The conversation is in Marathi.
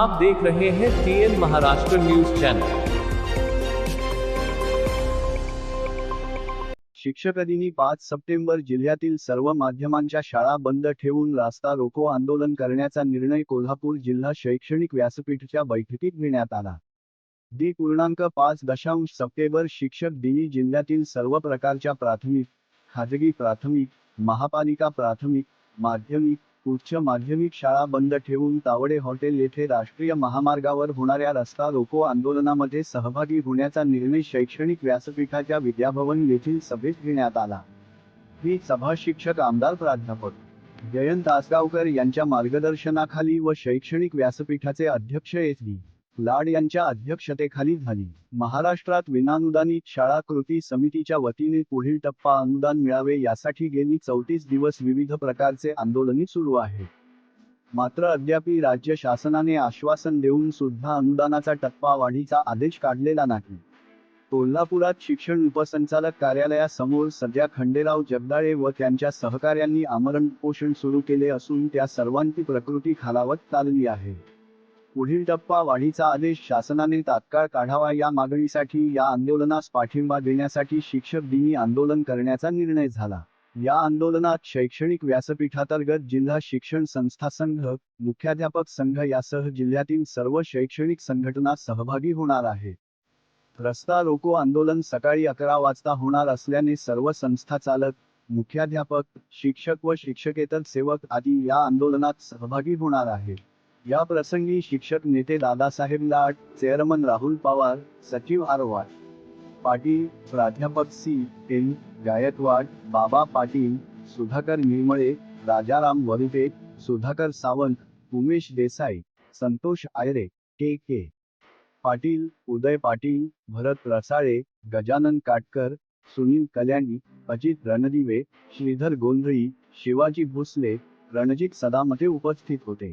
आप देख रहे हैं टीएन महाराष्ट्र न्यूज चैनल शिक्षक दिनी पाच सप्टेंबर जिल्ह्यातील सर्व माध्यमांच्या शाळा बंद ठेवून रास्ता रोको आंदोलन करण्याचा निर्णय कोल्हापूर जिल्हा शैक्षणिक व्यासपीठच्या बैठकीत घेण्यात आला. दी पूर्णांक पाच दशांश सप्टेंबर शिक्षक दिनी जिल्ह्यातील सर्व प्रकारच्या प्राथमिक खाजगी प्राथमिक महापालिका प्राथमिक माध्यमिक उच्च माध्यमिक शाळा बंद ठेवून तावडे हॉटेल येथे राष्ट्रीय महामार्गावर होणाऱ्या रस्ता रोको आंदोलनामध्ये सहभागी होण्याचा निर्णय शैक्षणिक व्यासपीठाच्या विद्याभवन येथील सभेत घेण्यात आला. ही सभा शिक्षक आमदार प्राध्यापक जयंत आसगावकर यांच्या मार्गदर्शनाखाली व शैक्षणिक व्यासपीठाचे अध्यक्ष एस डी लाड यांच्या अध्यक्षतेखाली झाली. महाराष्ट्रात विनानुदानित शाळा कृती समितीच्या वतीने पुढील टप्पा अनुदान मिळावे यासाठी गेली चौतीस दिवस विविध प्रकारचे आंदोलने सुरू आहे मात्र अद्यापही राज्य शासनाने आश्वासन देऊन सुद्धा अनुदानाचा टप्पा वाढीचा आदेश काढलेला नाही. कोल्हापुरात शिक्षण उपसंचालक कार्यालयासमोर सध्या खंडेराव जगदाळे व त्यांच्या सहकाऱ्यांनी आमरण उपोषण सुरू केले असून त्या सर्वांची प्रकृती खालावत चालली आहे. पुढील टप्पा वाढीचा आदेश शासनाने तात्काळ काढावा या मागणीसाठी या आंदोलनास पाठिंबा देण्यासाठी शिक्षक दिनी आंदोलन करण्याचा निर्णय झाला. या आंदोलनात शैक्षणिक व्यासपीठांतर्गत जिल्हा शिक्षण संस्था संघ मुख्याध्यापक संघ यासह जिल्ह्यातील सर्व शैक्षणिक संघटना सहभागी होणार आहे. रस्ता रोको आंदोलन सकाळी अकरा वाजता होणार असल्याने सर्व संस्था चालक मुख्याध्यापक शिक्षक व शिक्षकेतर सेवक आदी या आंदोलनात सहभागी होणार आहेत. या प्रसंगी शिक्षक नेते दादासाहेब लाट चेअरमन राहुल पवार सचिव आर वाट पाटील प्राध्यापक सी एन गायकवाड बाबा पाटील सुधाकर निर्मळे राजाराम वरुटे सुधाकर सावंत उमेश देसाई संतोष आयरे के के पाटील उदय पाटील भरत रसाळे गजानन काटकर सुनील कल्याणी अजित रणदिवे श्रीधर गोंधळी शिवाजी भोसले रणजित सदामते उपस्थित होते.